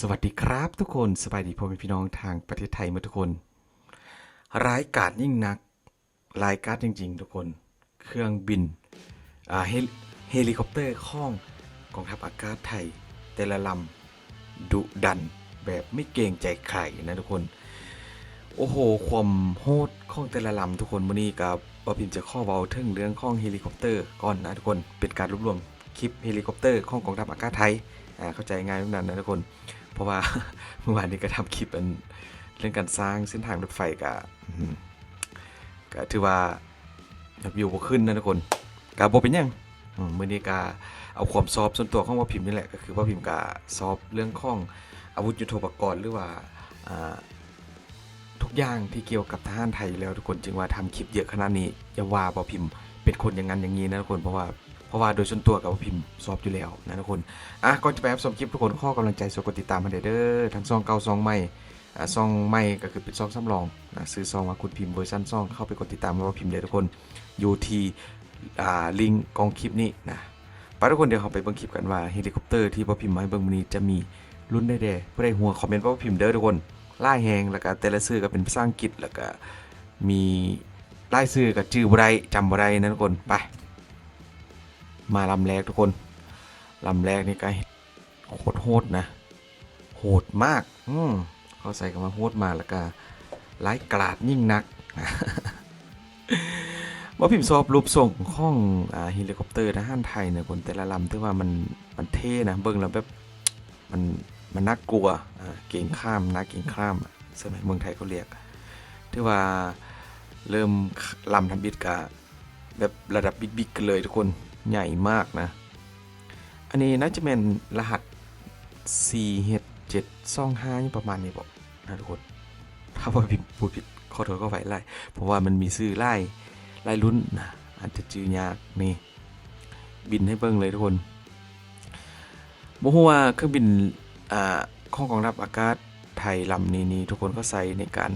สวัสดีครับทุกคนสบายดีพ่อแม่พี่น้องทางประเทศไทยมาทุกคน ร้ายกาจยิ่งนักรายการจริง ๆ ทุกคน เครื่องบินเฮลิเฮลิคอปเตอร์ข้องกองทัพอากาศไทย แต่ละลำดุดันแบบไม่เกรงใจใครนะทุกคน โอ้โห ความโหดข้องแต่ละลำทุกคนวันนี้กับบอพิมจะข้อเบาถึงเรื่องข้องเฮลิคอปเตอร์ก่อนนะทุกคนเป็นการรวบรวมคลิปเฮลิคอปเตอร์ข้องกองทัพอากาศไทยเข้าใจง่ายทุกนั้นนะทุกคน เพราะว่าเมื่อวานนี้ก็ทำคลิปอันเรื่องการสร้างเส้นทางรถไฟกับก็ถือว่าวิวบ่ขึ้นนะทุกคนกาบ่เป็นยังมือนี้ก็เอาความซอบส่วนตัวของว่าพิมพ์นี่แหละก็คือว่าพิมพ์ก็ซอบเรื่องของอาวุธยุทโธปกรณ์หรือว่าทุกอย่างที่เกี่ยวกับทหารไทยแล้วทุกคนจึงว่าทำคลิปเยอะขนาดนี้อย่าว่าบ่พิมพ์เป็นคนอย่างนั้นอย่างนี้นะทุกคนเพราะว่า เพราะว่าโดยส่วนตัวกับบ่พิมพ์สอบอยู่แล้วนะทุกคน อะก่อนจะไปรับชมคลิปทุกคนข้อกำลังใจสกดติดตามมาเด้อทั้งซองเก่าซองใหม่อ่าซองใหม่ก็คือเป็นซองสำรองนะซื้อซองมาคุณพิมพ์เวอร์ชันซองเข้าไปกดติดตามมาว่าพิมพ์เด้อทุกคนอยู่ที่อ่าลิงก์กองคลิปนี้นะไปทุกคนเดี๋ยวเราไปเบิ่งคลิปกันว่าเฮลิคอปเตอร์ที่บ่พิมพ์มาให้เบิ่งมื้อนี้จะมีรุ่นได้แด่ผู้ใดหัวคอมเมนต์ว่าพิมพ์เด้อทุกคนล่าแหงแล้วก็แต่ละชื่อก็เป็นภาษาอังกฤษแล้วก็มีล่ายชื่อก็ชื่อบ่ได้จำบ่ได้นะทุกคนไป มาลำแรกทุกคนลำแรกนี่ก็โคตรโหดนะ โหดมาก อืมเขาใส่กันมาโหดมาแล้วก็ร้ายกราดยิ่งนักว่าพิมพ์สอบรูปทรงของอเฮลิคอปเตอร์ทหารไทยเนี่ยคนแต่ละลำที่ว่ามันมันเท่นะเบิ่งแล้วแบบมันมันน่ากลัวเก่งข้ามนะเก่งข้ามสมัยเมืองไทยเขาเรียกที่ว่าเริ่มลำทำบิดกะแบบระดับบิ๊กๆกันเลยทุกคน ใหญ่มากนะ อันนี้น่าจะเป็นรหัส4 h 7 2 5ประมาณนี้บอกนะทุกคน ถ้าว่าผิดพูดผิดขอโทษก็ไว้ไล่เพราะว่ามันมีชื่อไล่ไล่รุ่นนะอาจจะจือยากนี่ บินให้เบิ่งเลยทุกคนบ่ฮู้ว่าเครื่องบินอ่าของกองทัพอากาศไทยลำนี้นี่ทุกคนก็ใช้ในการ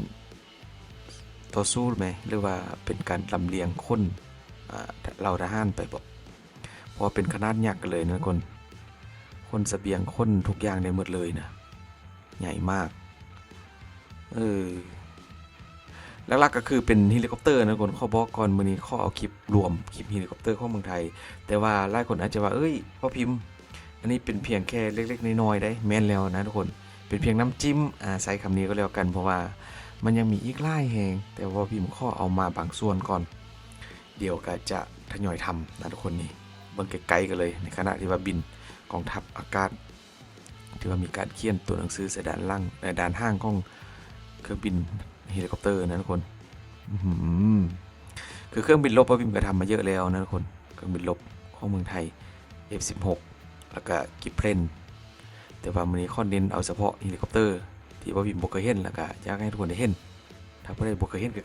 ต่อสู้ไหมหรือว่าเป็นการลำเลียงคนเราทหารไปบอก ราะเป็นขนาดยักษ์กันเลยนะคน คนเสบียงคนทุกอย่างได้หมดเลยนะ ใหญ่มาก เออหลักๆก็คือเป็นเฮลิคอปเตอร์นะคนข้อบอกก่อนมือนี้ข้อเอาคลิปรวมคลิปเฮลิคอปเตอร์ของเมืองไทย แต่ว่าหลายคนอาจจะว่าเอ้ยพ่อพิมพ์ อันนี้เป็นเพียงแค่เล็ก ๆน้อยๆได้แม่นแล้วนะทุกคนเป็นเพียงน้ำจิ้มอ่าใช้คำนี้ก็แล้วกันเพราะว่ามันยังมีอีกหลายแหงแต่ว่าพิมพ์ข้อเอามาบางส่วนก่อน เดี๋ยวก็จะทยอยทำนะทุกคนนี่ เบิ่งไกลๆกันเลยในขณะที่ว่าบินกองทัพอากาศ ที่ว่ามีการเขียนตัวหนังสือใส่ด้านล่างในด้านห้างของเครื่องบินเฮลิคอปเตอร์นะทุกคนคือเครื่องบินรบว่าพิมพ์ก็ทำมาเยอะแล้วนะทุกคน เครื่องบินรบของเมืองไทย F16 แล้วก็กิฟเพลนแต่ว่ามื้อนี้ข้อเน้นเอาเฉพาะเฮลิคอปเตอร์ที่ว่าพิมบ่เคยเห็นแล้วก็อยากให้ทุกคนได้เห็น ถ้าบ่ได้บ่เคยเห็นคื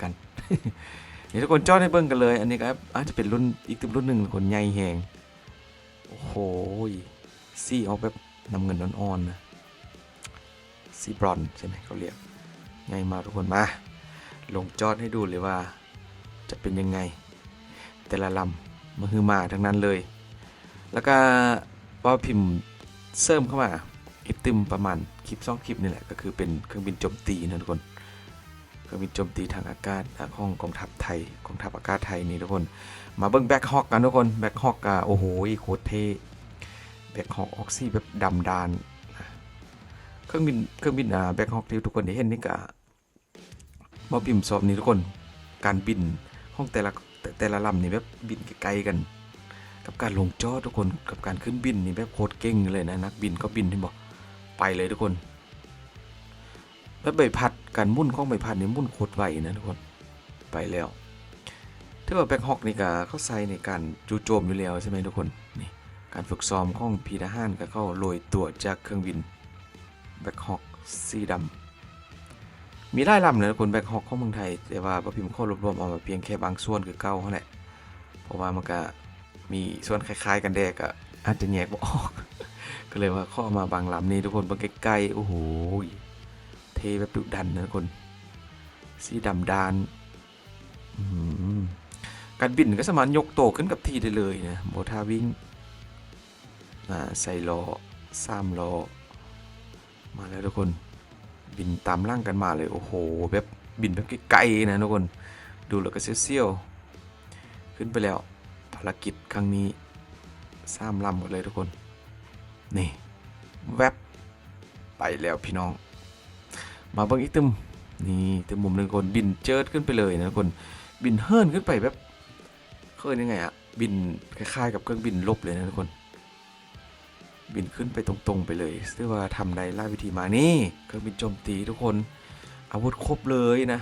อกันนี่ทุกคนจอดให้เบิ่งกันเลย อันนี้ก็อาจจะเป็นรุ่นอีกรุ่นหนึ่งคนใหญ่แฮงโอ้โหสีออกแบบน้ำเงินอ่อนๆนะสีบรอนใช่ไหมเขาเรียกใหญ่มาทุกคนมา ลงจอดให้ดูเลยว่า จะเป็นยังไง แต่ละลำมาคือมาทั้งนั้นเลย แล้วก็พอพิมพ์เสริมเข้ามาอีกติมประมาณคลิปสองคลิปนี่แหละก็คือเป็นเครื่องบินโจมตีนะทุกคน เครื่องบินโจมตีทางอากาศของกองทัพไทยกองทัพอากาศไทยนี่ทุกคน มาเบิ้งแบ็คฮอกกันทุกคนแบ็คฮอกอะโอ้โหโคตรเท่แบ็คฮอกออกซี่แบบดำดานเครื่องบินเครื่องบินอ่าแบ็คฮอกที่ทุกคนได้เห็นนี่ก็มาพิมพ์สอบนี่ทุกคน การบินห้องแต่ละแต่ละลำนี่แบบบินไกลๆกัน กับการลงจอทุกคนกับการขึ้นบินนี่แบบโคตรเก่งเลยนะนักบินเขาบินที่บอกไปเลยทุกคน แล้วใบพัดการมุ่นของใบพัดนี่มุ่นโคตรไวนะทุกคนไปแล้วถือว่าแบ็คฮอกนี่ก็เข้าใส่ในการจู่โจมอยู่แล้วใช่ไหมทุกคนนี่การฝึกซ้อมของพีทหารก็เข้าโรยตัวจากเครื่องบินแบ็คฮอกสีดำมีหลายลำเลยทุกคนแบ็คฮอกของเมืองไทย แต่ว่าพอพิมพ์ข้อรวบรวมเอามาเพียงแค่บางส่วนคือเก้าเท่านั้นแหละเพราะว่ามันก็มีส่วนคล้ายๆ กันแดกอะอาจจะแยกบ่ออก ก็เลยว่าข้อมาบางลำนี้ทุกคนเบิ่งใกล้ๆโอ้โห แบบดุดันนะทุกคน สีดำดานการบินก็สามารถยกโตขึ้นกับทีได้เลยนะโมท่าวิ่งใส่ล้อสามล้อมาแล้วทุกคน บินตามร่างกันมาเลย โอ้โห แบบบินแบบไกลๆนะทุกคน ดูแล้วก็เซี่ยวๆขึ้นไปแล้ว ภารกิจครั้งนี้สร้างลำหมดเลยทุกคน นี่ แวบไปแล้วพี่น้อง มาเบิ่งอีกตึมนี่ตึมมุมหนึ่งคนบินเจิดขึ้นไปเลยนะทุกคนบินเฮิร์นขึ้นไปแบบเคยยังไงอะบินคล้ายๆกับเครื่องบินลบเลยนะทุกคน บินขึ้นไปตรงๆไปเลยซึ่งว่าทำในล่าวิธีมานี่เครื่องบินโจมตีทุกคน อาวุธครบเลยนะ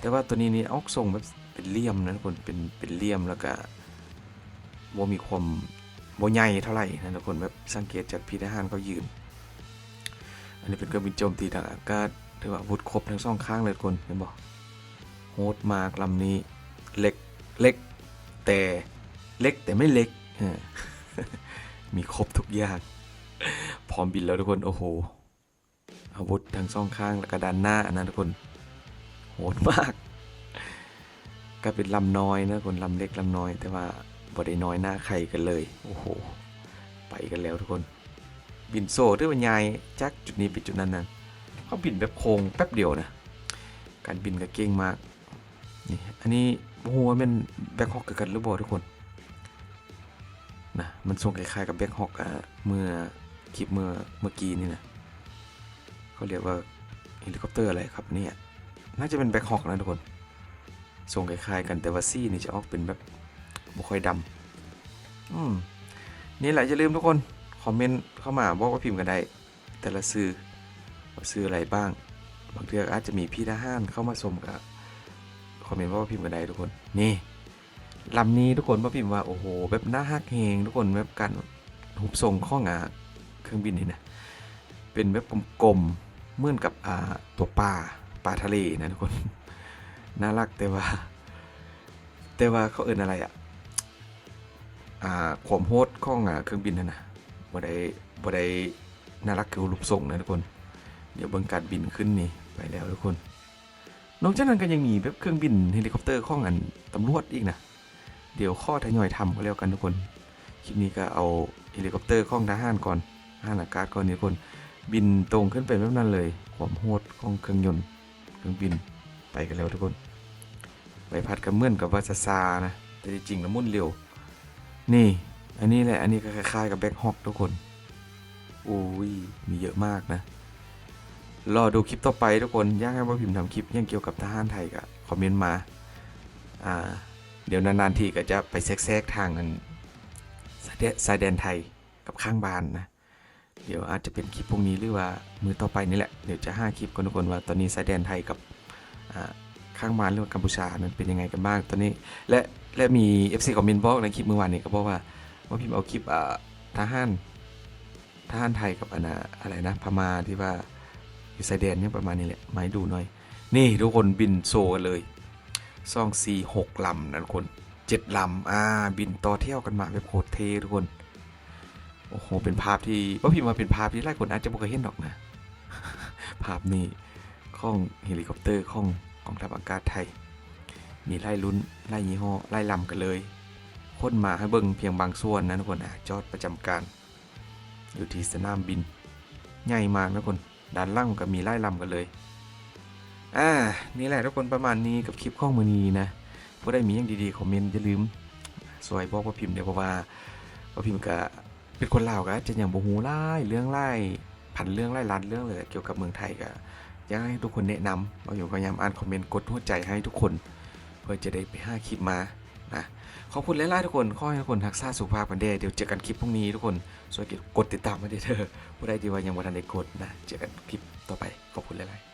แต่ว่าตัวนี้นี่ออกทรงแบบเป็นเลี่ยมนะทุกคนเป็นเป็นเลี่ยมแล้วก็บ่มีความบ่ใหญ่เท่าไหร่นะทุกคนแบบสังเกตจากพี่ทหารเขายืน อันนี้เป็นเครื่องบินโจมตีทางอากาศถือว่าอาวุธครบทั้งสองข้างเลยทุกคนเห็นบ่โหดมากลำนี้เล็กเล็กแต่เล็กแต่ไม่เล็ก มีครบทุกอย่าง พร้อมบินแล้วทุกคน โอ้โห อาวุธทั้งสองข้างแล้วก็ด้านหน้านะทุกคน โหดมาก ก็เป็นลำน้อยนะทุกคนลำเล็กลำน้อย แต่ว่าบ่ได้น้อยหน้าใครกันเลย โอ้โห ไปกันแล้วทุกคน บินโซ่ด้วยบรรยายจากจุดนี้ไปจุดนั้นนั้นเขาบินแบบโค้งแป๊บเดียวนะการบินก็เก่งมากนี่อันนี้โอ้โหมันแบ็คฮอกกันหรือเปล่าทุกคนนะมันทรงคล้ายๆกับแบ็คฮอกอะเมื่อคลิปเมื่อเมื่อกี้นี่นะเขาเรียกว่าเฮลิคอปเตอร์อะไรครับเนี่ยน่าจะเป็นแบ็คฮอกนะทุกคนทรงคล้ายๆกันแต่ว่าซี่นี่จะออกเป็นแบบบ่ค่อยดำอืมนี่แหละอย่าลืมทุกคน คอมเมนต์เข้ามาบอกว่าพิมพ์กันได้ แต่ละซื้อซื้ออะไรบ้าง บางเทืออาจจะมีพี่ทหารเข้ามาชมกับคอมเมนต์ว่าพิมพ์กันได้ทุกคน นี่ลำนี้ทุกคนว่าพิมพ์ว่าโอ้โหแบบน่าฮักเฮงทุกคนแบบการหุบทรงข้องอะเครื่องบินนี่นะเป็นแบบกลมๆเหมือนกับอ่าตัวปลาปลาทะเลนะทุกคนน่ารักแต่ว่า แต่ว่าเขาเอินอะไรอะอ่าควมโหดข้องอ่าเครื่องบินนั่นนะ บ่ได้บ่ได้น่ารักคือรูปทรงนะทุกคน เดี๋ยวเบิ่งการบินขึ้นนี่ไปแล้วทุกคน นอกจากนั้นก็ยังมีแบบเครื่องบินเฮลิคอปเตอร์ข้องอันตำรวจอีกนะ เดี๋ยวข้อทยอยทำก็แล้วกันทุกคน คลิปนี้ก็เอาเฮลิคอปเตอร์ข้องทหารก่อนทหารอากาศก่อนนี่ทุกคน บินตรงขึ้นไปแบบนั้นเลย ความโหดของเครื่องยนต์เครื่องบินไปกันแล้วทุกคนใบพัดก็เหมือนกับว่าจะซานะ แต่จริงๆแล้วมุ่นเร็ว นี่ อันนี้แหละ อันนี้ก็คล้ายๆกับแบ็คฮอกทุกคนอุ้ยมีเยอะมากนะ รอดูคลิปต่อไปทุกคนอยากให้ว่าพิมพ์ทำคลิปยังเกี่ยวกับทหารไทยก็คอมเมนต์มา อ่า เดี๋ยวนานๆทีก็จะไปแทรกๆทางนั้นสายแดนไทยกับข้างบ้านนะ เดี๋ยวอาจจะเป็นคลิปพวกนี้หรือว่ามือต่อไปนี่แหละ เดี๋ยวจะห้าคลิปกันทุกคนว่าตอนนี้สายแดนไทยกับข้างบ้านหรือว่ากัมพูชานั้นเป็นยังไงกันบ้างตอนนี้ และและมี FC คอมเมนต์บอกในคลิปเมื่อวานนี้ก็บอกว่า ว่าพิมพ์เอาคลิปอ่าทหารทหารไทยกับอันน่ะอะไรนะพม่าที่ว่าอยู่ชายแดนเนี่ยประมาณนี้แหละมาให้ดูหน่อย นี่ทุกคนบินโซกันเลยซ่องซีหกลำนะทุกคนเจ็ดลำอ่าบินต่อเที่ยวกันมาแบบโคตรเททุกคนโอ้โหเป็นภาพที่ว่าพิมพ์มาเป็นภาพที่หลายคนอาจจะไม่เคยเห็นหรอกนะ ภาพนี้ของเฮลิคอปเตอร์ของกองทัพอากาศไทย มีไล่ลุ้นไล่ยี่ห้อไล่ลำกันเลย คนมาให้เบิ่งเพียงบางส่วนนะทุกคนอะจอดประจำการ อยู่ที่สนามบินใหญ่มากนะทุกคนด้านล่างก็มีไล่ลำกันเลยอ่านี่แหละทุกคนประมาณนี้กับคลิปข้องมือนี้นะผู้ได้มีอย่างดีๆคอมเมนต์อย่าลืมสวยบอกว่าพิมพ์เดี๋ยวเพราะว่าว่าพิมพ์ก็เป็นคนลาวก็จะอย่างบ่ฮู้ไล่เรื่องไล่ผันเรื่องไล่รันเรื่องเลยเกี่ยวกับเมืองไทยก็อยากให้ทุกคนแนะนำเราอยู่พยายามอ่านคอมเมนต์กดหัวใจให้ทุกคน เพื่อจะได้ไปห้าคลิปมา นะขอบคุณหลายๆทุกคนขอให้ทุกคนทักษาสุขภาพกันเด้เดี๋ยวเจอกันคลิปพรุ่งนี้ทุกคนสวัสดีกดติดตามมาเด้เธอผู้ใดที่ว่ายังบ่ทันได้กดนะเจอกันคลิปต่อไปขอบคุณหลายๆ